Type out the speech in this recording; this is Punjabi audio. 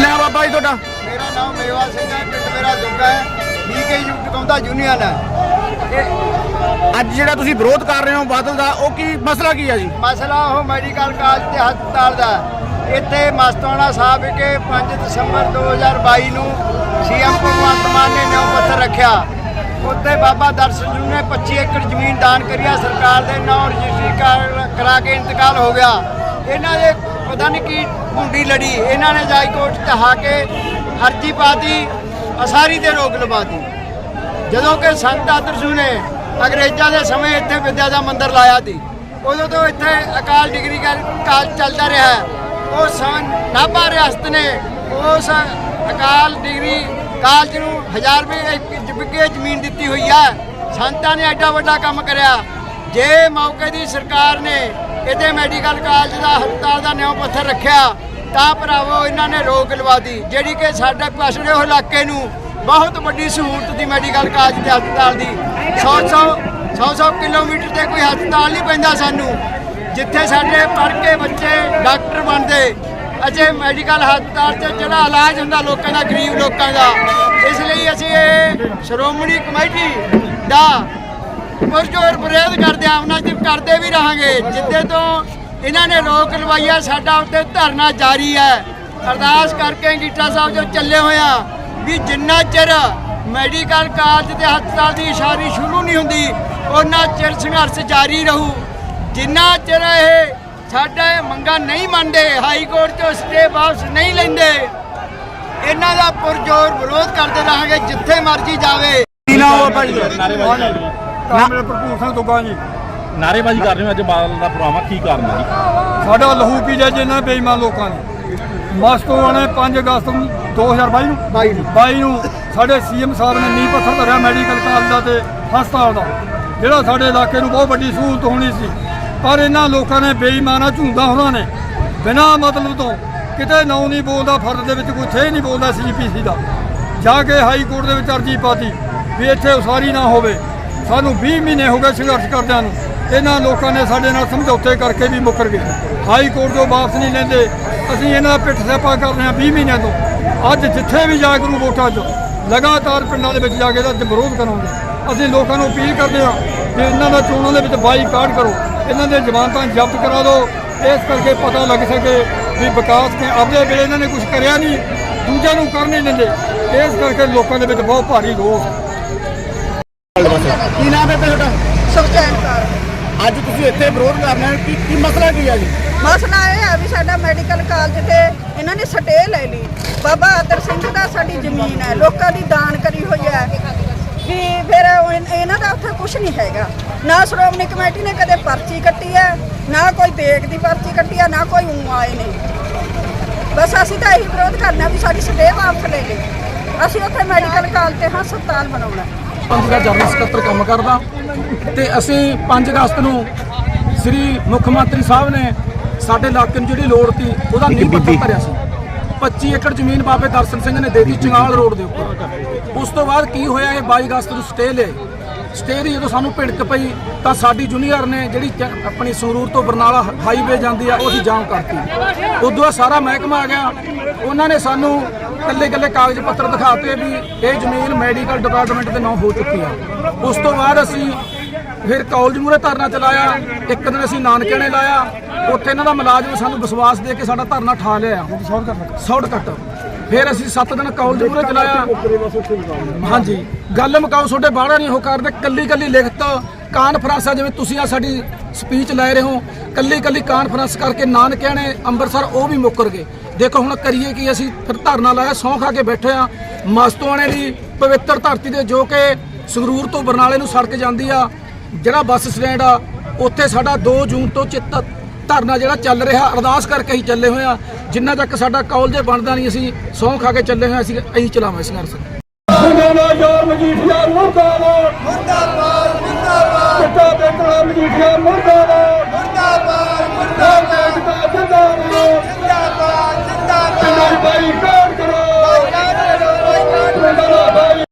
ਕੀ ਨਾਮ ਬਾਬਾ ਜੀ ਤੁਹਾਡਾ? ਮੇਰਾ ਨਾਮ ਮੇਵਾ ਸਿੰਘ ਹੈ ਪਿੰਡ ਮੇਰਾ ਦੁੱਗਾ ਹੈ। ਡੀਕੇ ਯੂ ਟਿਕਾਉਂਦਾ ਯੂਨੀਅਨ ਹੈ। ਅੱਜ ਜਿਹੜਾ ਤੁਸੀਂ ਵਿਰੋਧ ਕਰ ਰਹੇ ਹੋ ਬਾਦਲ ਦਾ ਉਹ ਕੀ ਮਸਲਾ ਕੀ ਹੈ ਜੀ? ਮਸਲਾ ਉਹ ਮੈਡੀਕਲ ਕਾਲਜ ਤੇ ਹਸਪਤਾਲ ਦਾ ਹੈ। ਇੱਥੇ ਮਸਤਾਨਾ ਸਾਹਿਬ ਵਿਖੇ 5 ਦਸੰਬਰ 2022 ਨੂੰ ਸੀਐਮ ਭਗਵੰਤ ਮਾਨ ਨੇ ਨਿਉ ਪੱਥਰ ਰੱਖਿਆ। ਉੱਥੇ ਬਾਬਾ ਦਰਸ਼ਨ ਜੀ ਨੇ 25 ਏਕੜ ਜ਼ਮੀਨ ਦਾਨ ਕਰੀ ਆ। ਸਰਕਾਰ ਦੇ ਨਾਂ ਰਜਿਸਟਰੀ ਕਰਾ ਕੇ ਇੰਤਕਾਲ ਹੋ ਗਿਆ। ਇਹਨਾਂ ਦੇ ਪਤਾ ਨਹੀਂ ਕੀ ਹੁੰਡੀ ਲੜੀ। ਇਹਨਾਂ ਨੇ ਜਾਈ ਕੋਰਟ ਚ ਹਾ ਕੇ ਅਰਜੀ ਪਾਤੀ, ਅਸਾਰੀ ਤੇ ਰੋਕ ਲਵਾਤੀ। ਜਦੋਂ ਕਿ ਸੰਤ ਆਦਰਸ਼ੂ ਨੇ ਅੰਗਰੇਜ਼ਾਂ ਦੇ ਸਮੇਂ ਇੱਥੇ ਵਿਦਿਆ ਦਾ ਮੰਦਿਰ ਲਾਇਆ ਸੀ। ਉਦੋਂ ਤੋਂ ਇੱਥੇ ਅਕਾਲ ਡਿਗਰੀ ਕਾ- ਕਾਲਜ ਚੱਲਦਾ ਰਿਹਾ ਉਹ ਨਾਭਾ ਰਿਆਸਤ ਨੇ ਉਸ ਅਕਾਲ ਡਿਗਰੀ ਕਾਲਜ ਨੂੰ ਹਜ਼ਾਰ ਰੁਪਏ ਇੱਕ ਵਿਗੇ ਜ਼ਮੀਨ ਦਿੱਤੀ ਹੋਈ ਹੈ। ਸੰਤਾਂ ਨੇ ਐਡਾ ਵੱਡਾ ਕੰਮ ਕਰਿਆ। ਜੇ ਮੌਕੇ ਦੀ ਸਰਕਾਰ ਨੇ ਇੱਥੇ ਮੈਡੀਕਲ ਕਾਲਜ ਦਾ, ਹਸਪਤਾਲ ਦਾ ਨਿਉ ਪੱਥਰ ਰੱਖਿਆ। ਤਾਂ ਭਰਾਵੋ, ਇਹਨਾਂ ਨੇ ਰੋਕ ਲਵਾਦੀ ਜਿਹੜੀ ਕਿ ਸਾਡੇ ਪਛੜੇ ਉਹ ਇਲਾਕੇ ਨੂੰ ਬਹੁਤ ਵੱਡੀ ਸਹੂਲਤ ਦੀ ਮੈਡੀਕਲ ਕਾਲਜ ਤੇ ਹਸਪਤਾਲ ਦੀ। 100 100 100 100 ਕਿਲੋਮੀਟਰ ਤੇ ਕੋਈ ਹਸਪਤਾਲ ਨਹੀਂ ਪੈਂਦਾ ਸਾਨੂੰ, ਜਿੱਥੇ ਸਾਡੇ ਪੜ੍ਹ ਕੇ ਬੱਚੇ ਡਾਕਟਰ ਬਣਦੇ। ਅਜੇ ਮੈਡੀਕਲ ਹਸਪਤਾਲ 'ਚ ਜਿਹੜਾ ਇਲਾਜ ਹੁੰਦਾ ਲੋਕਾਂ ਦਾ, ਗਰੀਬ ਲੋਕਾਂ ਦਾ। ਇਸ ਲਈ ਅਸੀਂ ਇਹ ਸ਼੍ਰੋਮਣੀ ਕਮੇਟੀ ਦਾ ਪੁਰਜੋਰ ਵਿਰੋਧ ਕਰਦੇ ਆ ਉਹਨਾਂ ਦੀ ਕਰਦੇ ਵੀ ਰਹਾਂਗੇ। ਜਿੱਦੇ ਤੋਂ ਇਹਨਾਂ ਨੇ ਰੋਕ ਲਵਾਈਆ ਸਾਡਾ ਉੱਤੇ ਧਰਨਾ ਜਾਰੀ ਹੈ। ਅਰਦਾਸ ਕਰਕੇ ਗੀਟਾ ਸਾਹਿਬ ਜੋ ਚੱਲੇ ਹੋਇਆ ਵੀ ਜਿੰਨਾ ਚਿਰ ਮੈਡੀਕਲ ਕਾਲਜ ਤੇ ਹਸਪਤਾਲ ਦੀ ਇਸ਼ਾਰੀ ਸ਼ੁਰੂ ਨਹੀਂ ਹੁੰਦੀ ਉਹਨਾਂ ਚਿਰ ਸੰਘਰਸ਼ ਜਾਰੀ ਰਹੂ। ਜਿੰਨਾ ਚਿਰ ਇਹ ਸਾਡਾ ਮੰਗਾਂ ਨਹੀਂ ਮੰਨਦੇ ਹਾਈ ਕੋਰਟ ਤੋਂ ਸਟੇ ਵਾਪਸ ਨਹੀਂ ਲੈਂਦੇ ਇਹਨਾਂ ਦਾ ਪੁਰਜੋਰ ਵਿਰੋਧ ਕਰਦੇ ਰਹਾਂਗੇ ਜਿੱਥੇ ਮਰਜ਼ੀ ਜਾਵੇ। ਜੀ ਕਾਮਰੇ ਭਰਪੂਰ ਸਿੰਘ ਦੁੱਗਾ ਜੀ। ਨਾਰੇਬਾਜ਼ੀ ਕਰ ਰਹੇ ਹੋ ਅੱਜ ਬਾਦਲ ਦਾ ਪ੍ਰੋਗਰਾਮ ਕੀ ਕਾਰਨ ਹੈ ਜੀ? ਸਾਡਾ ਲਹੂ ਪੀ ਜਾ ਜਿੰਨਾ ਬੇਈਮਾਨ ਲੋਕਾਂ ਨੇ ਮਸਤੋਂ ਨੇ 5 ਅਗਸਤ ਨੂੰ 2022 ਨੂੰ? 22 ਨੂੰ। 22 ਨੂੰ। ਸਾਡੇ ਸੀਐਮ ਸਾਹਿਬ ਨੇ ਨੀਂਹ ਪੱਥਰ ਧਰਿਆ ਮੈਡੀਕਲ ਕਾਲਜ ਦਾ ਤੇ ਹਸਪਤਾਲ ਦਾ। ਜਿਹੜਾ ਸਾਡੇ ਇਲਾਕੇ ਨੂੰ ਬਹੁਤ ਵੱਡੀ ਸਹੂਲਤ ਹੋਣੀ ਸੀ। ਪਰ ਇਹਨਾਂ ਲੋਕਾਂ ਨੇ ਬੇਈਮਾਨਾ ਝੁੰਦਾ ਹੋਰਾਂ ਨੇ। ਬਿਨਾਂ ਮਤਲਬ ਤੋਂ ਕਿਤੇ ਨਾਂ ਨਹੀਂ ਬੋਲਦਾ ਫਰਦ ਦੇ ਵਿੱਚ ਕੋਈ ਥੇ ਨਹੀਂ ਬੋਲਦਾ ਸੀਪੀਸੀ ਦਾ। ਜਾ ਕੇ ਹਾਈ ਕੋਰਟ ਦੇ ਵਿੱਚ ਅਰਜੀ ਪਾਤੀ ਵੀ ਇੱਥੇ ਉਸਾਰੀ ਨਾ ਹੋਵੇ। ਸਾਨੂੰ 20 ਮਹੀਨੇ ਹੋ ਗਏ ਸੰਘਰਸ਼ ਕਰਦਿਆਂ ਨੂੰ। ਇਹਨਾਂ ਲੋਕਾਂ ਨੇ ਸਾਡੇ ਨਾਲ ਸਮਝੌਤੇ ਕਰਕੇ ਵੀ ਮੁੱਕਰ ਗਏ। ਹਾਈ ਕੋਰਟ ਤੋਂ ਵਾਪਸ ਨਹੀਂ ਲੈਂਦੇ। ਅਸੀਂ ਇਹਨਾਂ ਦਾ ਪਿੱਠ ਸੈਪਾ ਕਰ ਰਹੇ ਹਾਂ 20 ਮਹੀਨਿਆਂ ਤੋਂ। ਅੱਜ ਜਿੱਥੇ ਵੀ ਜਾ ਕਰੂ ਵੋਟਾਂ 'ਚ ਲਗਾਤਾਰ ਪਿੰਡਾਂ ਦੇ ਵਿੱਚ ਜਾ ਕੇ ਇਹਦਾ ਵਿਰੋਧ ਕਰਾਂਗੇ। ਅਸੀਂ ਲੋਕਾਂ ਨੂੰ ਅਪੀਲ ਕਰਦੇ ਹਾਂ ਕਿ ਇਹਨਾਂ ਦਾ ਚੋਣਾਂ ਦੇ ਵਿੱਚ ਬਾਈਕਾਟ ਕਰੋ। ਇਹਨਾਂ ਦੇ ਜ਼ਮਾਨਤਾਂ ਜ਼ਬਤ ਕਰਾ ਦਿਓ। ਇਸ ਕਰਕੇ ਪਤਾ ਲੱਗ ਸਕੇ ਵੀ ਵਿਕਾਸ ਕੇ ਆਪਦੇ ਵੇਲੇ ਇਹਨਾਂ ਨੇ ਕੁਝ ਕਰਿਆ ਨਹੀਂ। ਦੂਜਿਆਂ ਨੂੰ ਕਰ ਨਹੀਂ ਦਿੰਦੇ। ਇਸ ਕਰਕੇ ਲੋਕਾਂ ਦੇ ਵਿੱਚ ਬਹੁਤ ਭਾਰੀ ਰੋਸ ਕੀ ਨਾਮ ਹੈ ਤੁਹਾਡਾ? ਸੁਖਚੈਨ ਕੌਰ। ਅੱਜ ਤੁਸੀਂ ਇੱਥੇ ਵਿਰੋਧ ਕਰ ਰਹੇ ਹੋ। ਕੀ ਕੀ ਮਸਲਾ ਕੀ ਹੈ ਜੀ? ਮਸਲਾ ਇਹ ਹੈ ਵੀ ਸਾਡਾ ਮੈਡੀਕਲ ਕਾਲਜ ਤੇ ਇਹਨਾਂ ਨੇ ਸਟੇ ਲੈ ਲਈ। ਬਾਬਾ ਆਦਰ ਸਿੰਘ ਦਾ ਸਾਡੀ ਜ਼ਮੀਨ ਹੈ ਲੋਕਾਂ ਦੀ ਦਾਨ ਕਰੀ ਹੋਈ ਹੈ। ਵੀ ਫਿਰ ਉਹ ਇਹਨਾਂ ਦਾ ਉੱਥੇ ਕੁਝ ਨਹੀਂ ਹੈਗਾ। ਨਾ ਸ਼੍ਰੋਮਣੀ ਕਮੇਟੀ ਨੇ ਕਦੇ ਪਰਚੀ ਕੱਟੀ ਹੈ ਨਾ ਕੋਈ ਦੇਖ ਦੀ ਪਰਚੀ ਕੱਟੀ ਹੈ ਨਾ ਕੋਈ ਊਂ ਆਏ ਨੇ। ਬਸ ਅਸੀਂ ਤਾਂ ਇਹੀ ਵਿਰੋਧ ਕਰਨਾ ਵੀ ਸਾਡੀ ਸਟੇ ਵਾਪਸ ਲੈ ਲਈ। ਅਸੀਂ ਉੱਥੇ ਮੈਡੀਕਲ ਕਾਲਜ ਤੇ ਹਸਪਤਾਲ ਬਣਾਉਣਾ। ਦਾ ਜਨਰਲ ਸਕੱਤਰ ਕੰਮ ਕਰਦਾ ਤੇ ਅਸੀਂ 5 ਅਗਸਤ ਨੂੰ ਸ੍ਰੀ ਮੁੱਖ ਮੰਤਰੀ ਸਾਹਿਬ ਨੇ ਸਾਡੇ ਇਲਾਕੇ ਨੂੰ ਜਿਹੜੀ ਲੋੜ ਸੀ ਉਹਦਾ ਨੀਂਹ ਪੱਥਰ ਧਰਿਆ ਸੀ। 25 ਏਕੜ ਜ਼ਮੀਨ ਬਾਬੇ ਦਰਸ਼ਨ ਸਿੰਘ ਨੇ ਦੇ ਦਿੱਤੀ ਚੰਗਾਲ ਰੋਡ ਦੇ ਉੱਪਰ। ਉਸ ਤੋਂ ਬਾਅਦ ਕੀ ਹੋਇਆ ਇਹ 22 ਅਗਸਤ ਨੂੰ ਸਟੇ ਲਏ। ਸਟੇ ਦੀ ਜਦੋਂ ਸਾਨੂੰ ਭਿੜਕ ਪਈ ਤਾਂ ਸਾਡੀ ਜੂਨੀਅਰ ਨੇ ਜਿਹੜੀ ਆਪਣੀ ਸੰਗਰੂਰ ਤੋਂ ਬਰਨਾਲਾ ਹਾਈਵੇ ਜਾਂਦੀ ਆ ਉਹ ਅਸੀਂ ਜਾਮ ਕਰਤੀ। ਉਦੋਂ ਬਾਅਦ ਸਾਰਾ ਮਹਿਕਮਾ ਆ ਗਿਆ। ਉਹਨਾਂ ਨੇ ਸਾਨੂੰ ਕੱਲੇ ਕੱਲੇ ਕਾਗਜ਼ ਪੱਤਰ ਦਿਖਾਤੇ ਵੀ ਇਹ ਜ਼ਮੀਨ ਮੈਡੀਕਲ ਡਿਪਾਰਟਮੈਂਟ ਦੇ ਨਾਂ ਹੋ ਚੁੱਕੀ ਆ। ਉਸ ਤੋਂ ਬਾਅਦ ਅਸੀਂ ਫਿਰ ਕਾਲਜ ਮੂਰੇ ਧਰਨਾ ਚਲਾਇਆ। ਇੱਕ ਦਿਨ ਅਸੀਂ ਨਾਨਕਿਆਣੇ ਲਾਇਆ। ਉੱਥੇ ਇਹਨਾਂ ਦਾ ਮੁਲਾਜ਼ਮ ਸਾਨੂੰ ਵਿਸ਼ਵਾਸ ਦੇ ਕੇ ਸਾਡਾ ਧਰਨਾ ਠਾ ਲਿਆ। ਸ਼ਾਰਟਕਟ। ਫਿਰ ਅਸੀਂ 7 ਦਿਨ ਕਾਲਜ ਮੂਰੇ ਚਲਾਇਆ। ਹਾਂਜੀ। ਗੱਲ ਮੁਕਾਓ ਤੁਹਾਡੇ ਬਾਹਰ ਨਹੀਂ ਉਹ ਕਰਦੇ। ਕੱਲੀ ਕੱਲੀ ਲਿਖਤ ਕਾਨਫਰੰਸ ਆ ਜਿਵੇਂ ਤੁਸੀਂ ਆ ਸਾਡੀ ਸਪੀਚ ਲੈ ਰਹੇ ਹੋ। ਕੱਲੀ ਕੱਲੀ ਕਾਨਫਰੰਸ ਕਰਕੇ ਨਾਨਕਿਆਂ ਨੇ ਅੰਮ੍ਰਿਤਸਰ ਉਹ ਵੀ ਮੁੱਕਰ ਗਏ। ਦੇਖੋ ਹੁਣ ਕਰੀਏ ਕੀ ਅਸੀਂ ਫਿਰ ਧਰਨਾ ਲਾਇਆ ਸੌਂ ਖਾ ਕੇ ਬੈਠੇ ਆ। ਮਸਤੋਆਣੇ ਦੀ ਪਵਿੱਤਰ ਧਰਤੀ ਦੇ ਜੋ ਕਿ ਸੰਗਰੂਰ ਤੋਂ ਬਰਨਾਲੇ ਨੂੰ ਸੜਕ ਜਾਂਦੀ ਆ। ਜਿਹੜਾ ਬੱਸ ਸਟੈਂਡ ਆ ਉੱਥੇ ਸਾਡਾ 2 ਜੂਨ ਤੋਂ ਚਿੱਤ ਧਰਨਾ ਜਿਹੜਾ ਚੱਲ ਰਿਹਾ ਅਰਦਾਸ ਕਰਕੇ ਹੀ ਚੱਲੇ ਹੋਏ ਆ ਜਿੰਨਾ ਤੱਕ ਸਾਡਾ ਕਾਲਜ ਬਣਦਾ ਨਹੀਂ ਅਸੀਂ ਸੌਂ ਖਾ ਕੇ ਚੱਲੇ ਹੋਏ ਅਸੀਂ ਅਸੀਂ ਚਲਾਵਾਂ ਸੰਘਰਸ਼ ਯਾਰ ਮਜੀਠੀਆ ਮੁਰਦਾਬਾਦ। ਮੁਰਦਾਬਾਦ ਮੁਰਦਾਬਾਦ। ਮਜੀਠੀਆ ਮੁਰਦਾਬਾਦ।